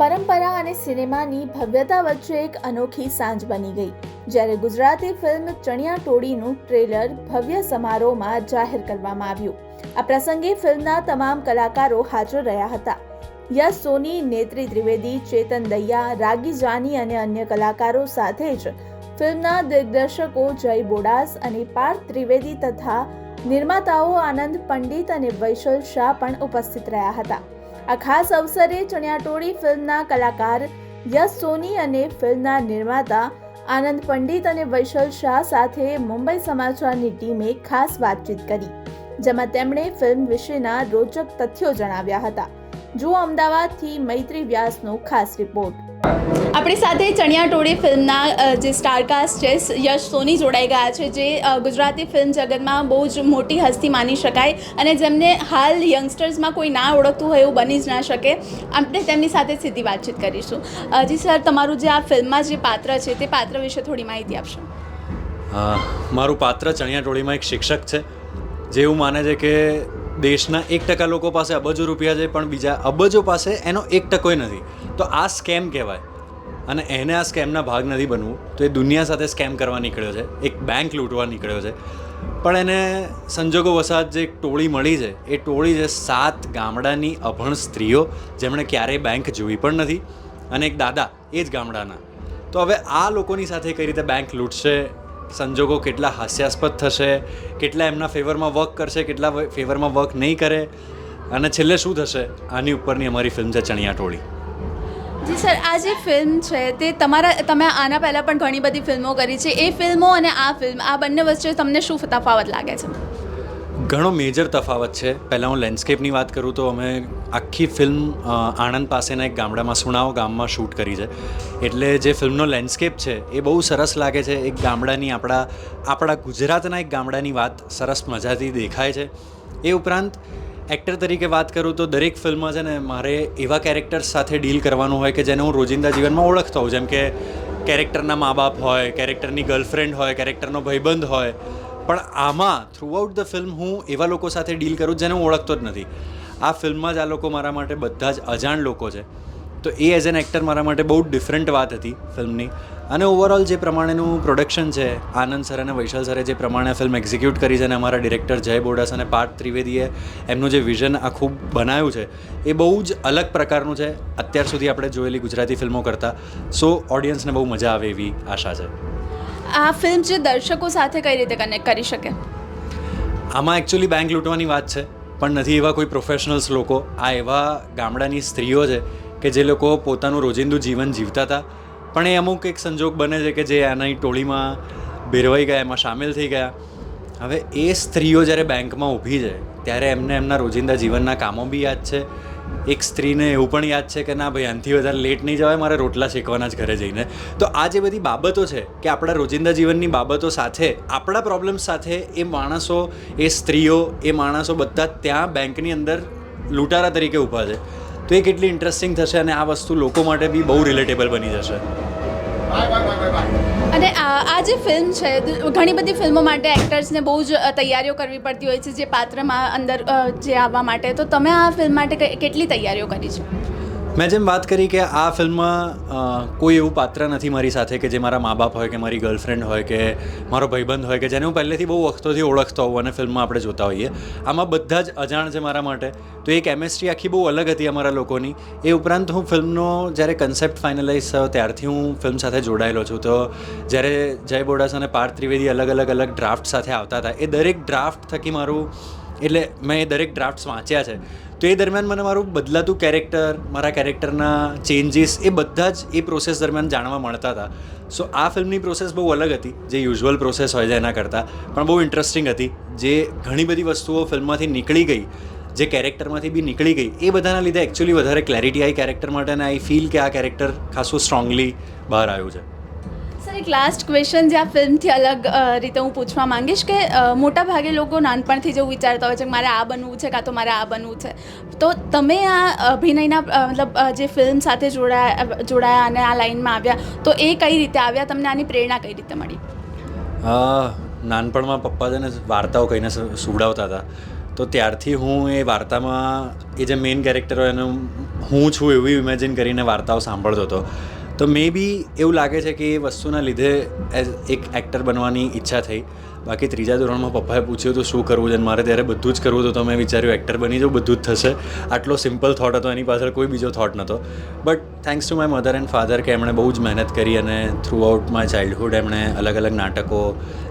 પરંપરા અને સિનેમાની ભવ્યતા વચ્ચે એક અનોખી સાંજ બની ગઈ, જ્યારે ગુજરાતી ફિલ્મ ચણિયા ટોળીનું ટ્રેલર ભવ્ય સમારોહમાં જાહેર કરવામાં આવ્યું. આ પ્રસંગે ફિલ્મના તમામ કલાકારો હાજર રહ્યા હતા. યશ સોની, નેત્રી ત્રિવેદી, ચેતન દૈયા, રાગી જાની અને અન્ય કલાકારો સાથે જ ફિલ્મના દિગ્દર્શકો જય બોડાસ અને પાર્થ ત્રિવેદી તથા નિર્માતાઓ આનંદ પંડિત અને વૈશલ શાહ પણ ઉપસ્થિત રહ્યા હતા. આ ખાસ અવસરે ચણિયાટોળી ફિલ્મના કલાકાર યશ સોની અને ફિલ્મના નિર્માતા આનંદ પંડિત અને વૈશલ શાહ સાથે મુંબઈ સમાચારની ટીમે ખાસ વાતચીત કરી, જેમાં તેમણે ફિલ્મ વિશેના રોચક તથ્યો જણાવ્યા હતા. જુઓ અમદાવાદથી મૈત્રી વ્યાસનો ખાસ રિપોર્ટ. આપણી સાથે ચણિયાટોળી ફિલ્મના જે સ્ટારકાસ્ટ છે યશ સોની જોડાઈ ગયા છે, જે ગુજરાતી ફિલ્મ જગતમાં બહુ જ મોટી હસ્તી માની શકાય અને જેમને હાલ યંગસ્ટર્સમાં કોઈ ના ઓળખતું હોય એવું બની જ ના શકે. આપણે તેમની સાથે સીધી વાતચીત કરીશું. હજી સર, તમારું જે આ ફિલ્મમાં જે પાત્ર છે, તે પાત્ર વિશે થોડી માહિતી આપશો? મારું પાત્ર ચણિયાટોળીમાં એક શિક્ષક છે, જે એવું માને છે કે દેશના એક ટકા લોકો પાસે અબજો રૂપિયા છે, પણ બીજા અબજો પાસે એનો એક ટકોય નથી. તો આ સ્કેમ કહેવાય. અને એને આ સ્કેમના ભાગ નથી બનવું. તો એ દુનિયા સાથે સ્કેમ કરવા નીકળ્યો છે. એક બેંક લૂંટવા નીકળ્યો છે. પણ એને સંજોગો વસાત જે ટોળી મળી છે, એ ટોળી છે સાત ગામડાની અભણ સ્ત્રીઓ, જેમણે ક્યારેય બેંક જોઈ પણ નથી, અને એક દાદા, એ જ ગામડાના. તો હવે આ લોકોની સાથે કઈ રીતે બેંક લૂંટશે? સંજોગો કેટલા હાસ્યાસ્પદ થશે? કેટલા એમના ફેવરમાં વર્ક કરશે? કેટલા ફેવરમાં વર્ક નહીં કરે? અને છેલ્લે શું થશે? આની ઉપરની અમારી ફિલ્મ છે ચણિયા ટોળી. જી સર, આ જે ફિલ્મ છે તે તમારા, તમે આના પહેલાં પણ ઘણી બધી ફિલ્મો કરી છે. એ ફિલ્મો અને આ ફિલ્મ, આ બંને વચ્ચે તમને શું તફાવત લાગે છે? ઘણો મેજર તફાવત છે. પહેલાં હું લેન્ડસ્કેપની વાત કરું તો અમે આખી ફિલ્મ આણંદ પાસેના એક ગામડામાં સુણાવ ગામમાં શૂટ કરી છે. એટલે જે ફિલ્મનો લેન્ડસ્કેપ છે, એ બહુ સરસ લાગે છે. એક ગામડાની આપણા આપણા ગુજરાતના એક ગામડાની વાત સરસ મજાથી દેખાય છે. એ ઉપરાંત એક્ટર તરીકે વાત કરું તો દરેક ફિલ્મમાં છે ને મારે એવા કેરેક્ટર્સ સાથે ડીલ કરવાનું હોય કે જેને હું રોજિંદા જીવનમાં ઓળખતો હોઉં. જેમ કે કેરેક્ટરના મા બાપ હોય કેરેક્ટરની ગર્લફ્રેન્ડ હોય કેરેક્ટરનો ભાઈબંધ હોય. પણ આમાં થ્રુઆઉટ ધ ફિલ્મ હું એવા લોકો સાથે ડીલ કરું જેને હું ઓળખતો જ નથી. આ ફિલ્મમાં જ આ લોકો મારા માટે બધા જ અજાણ લોકો છે. તો એ એઝ એન એક્ટર મારા માટે બહુ ડિફરન્ટ વાત હતી ફિલ્મની. અને ઓવરઓલ જે પ્રમાણેનું પ્રોડક્શન છે આનંદ સર અને વૈશાલ સરે જે પ્રમાણે ફિલ્મ એક્ઝિક્યુટ કરી છે અને અમારા ડિરેક્ટર જય બોડાસ અને પાર્થ ત્રિવેદીએ એમનું જે વિઝન આખું બનાવ્યું છે એ બહુ જ અલગ પ્રકારનું છે. અત્યાર સુધી આપણે જોયેલી ગુજરાતી ફિલ્મો કરતાં. સો ઓડિયન્સને બહુ મજા આવે એવી આશા છે. આ ફિલ્મ જે દર્શકો સાથે કઈ રીતે કનેક્ટ કરી શકે? આમાં એકચ્યુઅલી બેંક લૂંટવાની વાત છે પણ નથી એવા કોઈ પ્રોફેશનલ્સ લોકો. આ એવા ગામડાની સ્ત્રીઓ છે કે જે લોકો પોતાનું રોજિંદુ જીવન જીવતા હતા. પણ એ અમુક એક સંજોગ બને છે કે જે આની ટોળીમાં ભેરવાઈ ગયા, એમાં સામેલ થઈ ગયા. હવે એ સ્ત્રીઓ જ્યારે બેંકમાં ઊભી છે, ત્યારે એમને એમના રોજિંદા જીવનના કામો બી યાદ છે. એક સ્ત્રીને એવું પણ યાદ છે કે, ના ભાઈ, આનાથી વધારે લેટ નહીં જવાય, મારે રોટલા શેકવાના જ ઘરે જઈને. તો આ જે બધી બાબતો છે કે આપણા રોજિંદા જીવનની બાબતો સાથે, આપણા પ્રોબ્લેમ્સ સાથે એ માણસો, એ સ્ત્રીઓ, એ માણસો બધા ત્યાં બેંકની અંદર લૂંટારા તરીકે ઊભા છે. તો એ કેટલી ઇન્ટરેસ્ટિંગ થશે અને આ વસ્તુ લોકો માટે બી બહુ રિલેટેબલ બની જશે. અને આ જે ફિલ્મ છે, ઘણી બધી ફિલ્મો માટે એક્ટર્સને બહુ જ તૈયારીઓ કરવી પડતી હોય છે જે પાત્રમાં અંદર જે આવવા માટે. તો તમે આ ફિલ્મ માટે કેટલી તૈયારીઓ કરી છે? મેં જેમ વાત કરી કે આ ફિલ્મમાં કોઈ એવું પાત્ર નથી મારી સાથે કે જે મારા મા બાપ હોય કે મારી ગર્લફ્રેન્ડ હોય કે મારો ભાઈબંધ હોય કે જેને હું પહેલેથી બહુ વખતોથી ઓળખતો હોઉં અને ફિલ્મમાં આપણે જોતા હોઈએ. આમાં બધા જ અજાણ છે મારા માટે. તો એ કેમેસ્ટ્રી આખી બહુ અલગ હતી અમારા લોકોની. એ ઉપરાંત હું ફિલ્મનો જ્યારે કન્સેપ્ટ ફાઇનલાઇઝ થયો ત્યારથી હું ફિલ્મ સાથે જોડાયેલો છું. તો જ્યારે જય બોડાસ અને પાર્થ ત્રિવેદી અલગ અલગ અલગ ડ્રાફ્ટ સાથે આવતા હતા, એ દરેક ડ્રાફ્ટ થકી મારું, એટલે મેં એ દરેક ડ્રાફ્ટ્સ વાંચ્યા છે. તો એ દરમિયાન મને મારું બદલાતું કેરેક્ટર મારા કેરેક્ટરના ચેન્જીસ એ બધા જ એ પ્રોસેસ દરમિયાન જાણવા મળતા હતા. સો આ ફિલ્મની પ્રોસેસ બહુ અલગ હતી, જે યુઝ્યુઅલ પ્રોસેસ હોય છે એના કરતાં. પણ બહુ ઇન્ટરેસ્ટિંગ હતી, જે ઘણી બધી વસ્તુઓ ફિલ્મમાંથી નીકળી ગઈ, જે કેરેક્ટરમાંથી બી નીકળી ગઈ, એ બધાના લીધે એકચ્યુઅલી વધારે ક્લેરિટી આવી કેરેક્ટર માટે અને આઈ ફીલ કે આ કેરેક્ટર ખાસું સ્ટ્રોંગલી બહાર આવ્યું છે. સર એક લાસ્ટ ક્વેશ્ચન જે આ ફિલ્મથી અલગ રીતે હું પૂછવા માંગીશ કે મોટા ભાગે લોકો નાનપણથી જેવું વિચારતા હોય છે કે મારે આ બનવું છે કાં તો મારે આ બનવું છે. તો તમે આ અભિનયના મતલબ જે ફિલ્મ સાથે જોડાયા જોડાયા અને આ લાઈનમાં આવ્યા, તો એ કઈ રીતે આવ્યા? તમને આની પ્રેરણા કઈ રીતે મળી? નાનપણમાં પપ્પા છે ને વાર્તાઓ કહીને સુવડાવતા હતા. તો ત્યારથી હું એ વાર્તામાં, એ જે મેઇન કેરેક્ટર હોય એનું હું છું એવું ઇમેજિન કરીને વાર્તાઓ સાંભળતો હતો. તો મે બી એવું લાગે છે કે એ વસ્તુના લીધે એઝ એક એક્ટર બનવાની ઈચ્છા થઈ. બાકી ત્રીજા ધોરણમાં પપ્પાએ પૂછ્યું તો શું કરવું છે? મારે ત્યારે બધું જ કરવું હતું. તો મેં વિચાર્યું એક્ટર બની જાઉં, બધું જ થશે. આટલો સિમ્પલ થોટ હતો, એની પાછળ કોઈ બીજો થોટ નહોતો. But thanks to my mother and father કે એમણે બહુ જ મહેનત કરી અને થ્રુ આઉટ માય ચાઇલ્ડહુડ એમણે અલગ અલગ નાટકો,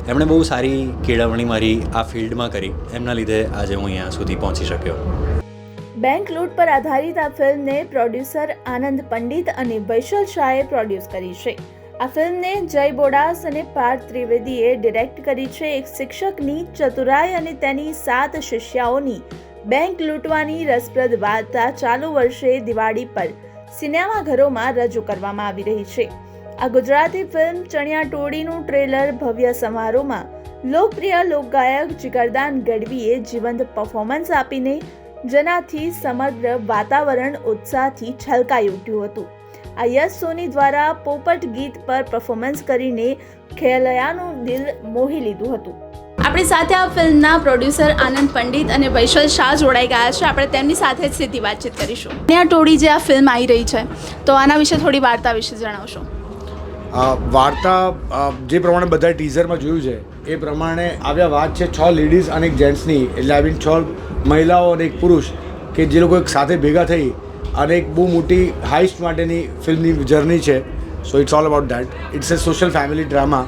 એમણે બહુ સારી કેળવણી મારી આ ફિલ્ડમાં કરી. એમના લીધે આજે હું અહીંયા સુધી પહોંચી શક્યો. બેંક લૂંટ પર આધારિત આ ફિલ્મને પ્રોડ્યુસર આનંદ પંડિત અને વૈશલ શાહે પ્રોડ્યુસ કરી છે. આ ફિલ્મને જય બોડાસ અને પાર્થ ત્રિવેદીએ ડિરેક્ટ કરી છે એક શિક્ષકની ચતુરાઈ અને તેની સાત શિષ્યાઓની. બેંક લૂંટવાની રસપ્રદ વાર્તા ચાલુ વર્ષે દિવાળી પર સિનેમાઘરોમાં રજૂ કરવામાં આવી રહી છે. આ ગુજરાતી ફિલ્મ ચણિયા ટોળીનું ટ્રેલર ભવ્ય સમારોહમાં લોકપ્રિય લોકગાયક જિગરદાન ગઢવીએ જીવંત પરફોર્મન્સ આપીને જેનાથી સમગ્ર વાતાવરણ ઉત્સાહથી છલકાઈ ઉઠ્યું હતું. આ યશ સોની દ્વારા પોપટ ગીત પર પરફોર્મન્સ કરીને ખેલયાનું દિલ મોહી લીધું હતું. આપણી સાથે આ ફિલ્મના પ્રોડ્યુસર આનંદ પંડિત અને વૈશલ શાહ જોડાઈ ગયા છે. આપણે તેમની સાથે જ સીધી વાતચીત કરીશું. આ ટોળી જે આ ફિલ્મ આવી રહી છે, તો આના વિશે થોડી વાર્તા વિશે જણાવશો. વાર્તા જે પ્રમાણે બધા ટીઝરમાં જોયું છે, એ પ્રમાણે આવ્યા વાત છે છ લેડીઝ અને એક જેન્ટ્સની. એટલે આઈ મીન છ મહિલાઓ અને એક પુરુષ કે જે લોકો એક સાથે ભેગા થઈ અને એક બહુ મોટી હાઇસ્ટ માટેની ફિલ્મની જર્ની છે. So it's all about that it's a social family drama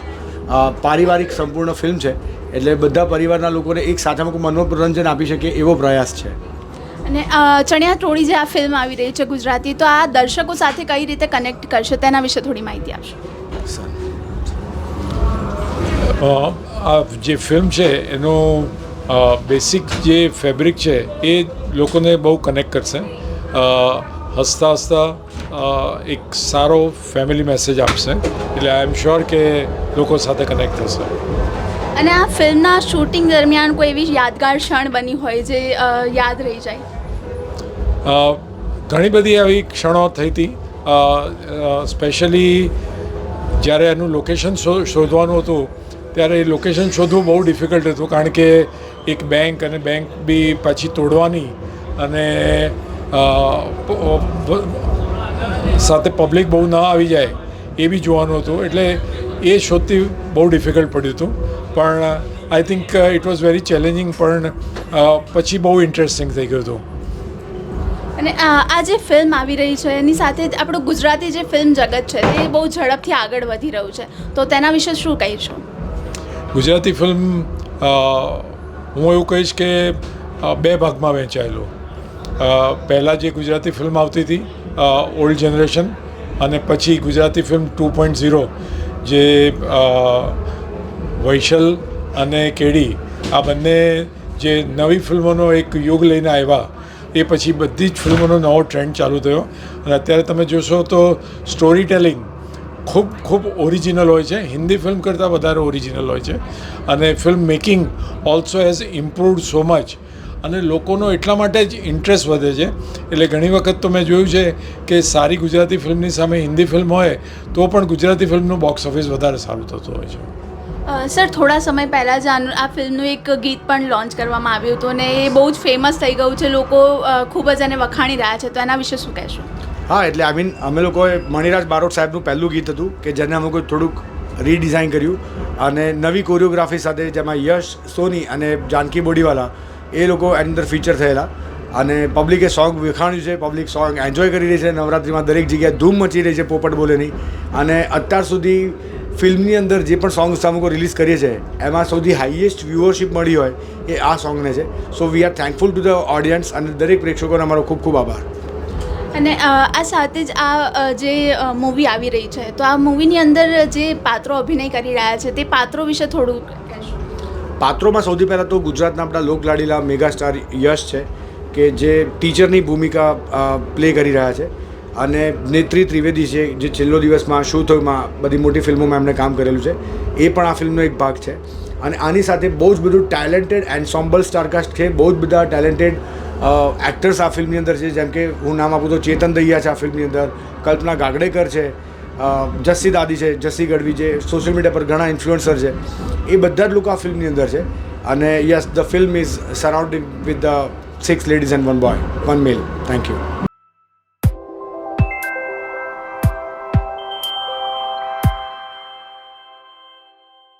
પારિવારિક સંપૂર્ણ ફિલ્મ છે. એટલે બધા પરિવારના લોકોને એક સાથે મનોરંજન આપી શકે એવો પ્રયાસ છે. અને ચણિયા ટોળી જે આ ફિલ્મ આવી રહી છે ગુજરાતી તો આ દર્શકો સાથે કઈ રીતે કનેક્ટ કરશે તેના વિશે થોડી માહિતી આપશો? આ જે ફિલ્મ છે એનું બેસિક જે ફેબ્રિક છે એ લોકોને બહુ કનેક્ટ કરશે. હસતા હસતા એક સારો ફેમિલી મેસેજ આપશે. એટલે આઈ એમ શ્યોર કે લોકો સાથે કનેક્ટ થશે. અને આ ફિલ્મના શૂટિંગ દરમિયાન કોઈ એવી યાદગાર ક્ષણ બની હોય જે યાદ રહી જાય? ઘણી બધી આવી ક્ષણો થઈ હતી. સ્પેશિયલી જ્યારે એનું લોકેશન શોધવાનું હતું, ત્યારે એ લોકેશન શોધવું બહુ ડિફિકલ્ટ હતું, કારણ કે એક બેંક અને બેંક બી પાછી તોડવાની અને સાથે પબ્લિક બહુ ના આવી જાય એ બી જોવાનું હતું. એટલે એ શોધતી બહુ ડિફિકલ્ટ પડ્યું હતું. પણ I think it was very challenging પણ પછી બહુ ઇન્ટરેસ્ટિંગ થઈ ગયું હતું. અને આ જે ફિલ્મ આવી રહી છે, એની સાથે આપણું ગુજરાતી જે ફિલ્મ જગત છે, તે બહુ ઝડપથી આગળ વધી રહ્યું છે. તો તેના વિશે શું કહીશું? ગુજરાતી ફિલ્મ હું એવું કહીશ કે બે ભાગમાં વહેંચાયેલું. પહેલાં જે ગુજરાતી ફિલ્મ આવતી હતી ઓલ્ડ જનરેશન અને પછી Gujarati film two point zero, જે વૈશલ અને કેડી, આ બંને જે નવી ફિલ્મોનો એક યુગ લઈને આવ્યા એ પછી બધી જ ફિલ્મોનો નવો ટ્રેન્ડ ચાલુ થયો. અને અત્યારે તમે જોશો તો સ્ટોરી ટેલિંગ ખૂબ ખૂબ ઓરિજિનલ હોય છે. હિન્દી ફિલ્મ કરતાં વધારે ઓરિજિનલ હોય છે. અને film making also has improved so much અને લોકોનો એટલા માટે જ ઇન્ટરેસ્ટ વધે છે. એટલે ઘણી વખત તો મેં જોયું છે કે સારી ગુજરાતી ફિલ્મની સામે હિન્દી ફિલ્મ હોય, તો પણ ગુજરાતી ફિલ્મનું બોક્સ ઓફિસ વધારે સારું થતું હોય છે. સર, થોડા સમય પહેલાં જ આ ફિલ્મનું એક ગીત પણ લોન્ચ કરવામાં આવ્યું હતું અને એ બહુ જ ફેમસ થઈ ગયું છે. લોકો ખૂબ જ એને વખાણી રહ્યા છે. તો એના વિશે શું કહેશો? હા, એટલે આઈ મીન અમે લોકોએ મણિરાજ બારોટ સાહેબનું પહેલું ગીત હતું કે જેને અમે કોઈ થોડુંક રીડિઝાઇન કર્યું. અને નવી કોરિયોગ્રાફી સાથે જેમાં યશ, સોની અને જાનકી બોડીવાલા એ લોકો એની અંદર ફીચર થયેલા. અને પબ્લિકે સોંગ વખાણ્યું છે. પબ્લિક સોંગ એન્જોય કરી રહી છે. નવરાત્રિમાં દરેક જગ્યાએ ધૂમ મચી રહી છે પોપટ બોલેની. અને અત્યાર સુધી ફિલ્મની અંદર જે પણ સોંગ્સ અમુક રિલીઝ કરીએ છીએ એમાં સૌથી હાઈએસ્ટ વ્યુઅરશિપ મળી હોય એ આ સોંગને છે. So we are thankful to the audience અને દરેક પ્રેક્ષકોને અમારો ખૂબ ખૂબ આભાર. અને આ સાથે જ આ જે મૂવી આવી રહી છે તો આ મૂવીની અંદર જે પાત્રો અભિનય કરી રહ્યા છે તે પાત્રો વિશે થોડું પાત્રોમાં સૌથી પહેલાં તો ગુજરાતના આપણા લોકલાડીલા મેગાસ્ટાર યશ છે કે જે ટીચરની ભૂમિકા પ્લે કરી રહ્યા છે. અને નેત્રી ત્રિવેદી છે, જે છેલ્લો દિવસમાં શું થયુંમાં બધી મોટી ફિલ્મોમાં એમણે કામ કરેલું છે, એ પણ આ ફિલ્મનો એક ભાગ છે. અને આની સાથે બહુ જ બધું ટેલેન્ટેડ એન્સોમ્બલ સ્ટારકાસ્ટ છે, બહુ જ બધા ટેલેન્ટેડ એક્ટર્સ આ ફિલ્મની અંદર છે, જેમ કે હું નામ આપું તો ચેતન દહિયા છે આ ફિલ્મની અંદર, કલ્પના ગાગડેકર છે જસ્સી દાદી છે, જસ્સી ગઢવી જે સોશિયલ મીડિયા પર ઘણા ઇન્ફ્લુઅન્સર છે, એ બધા જ લોકો આ ફિલ્મની અંદર છે. અને yes the film is surrounding with the six ladies and one boy one male thank you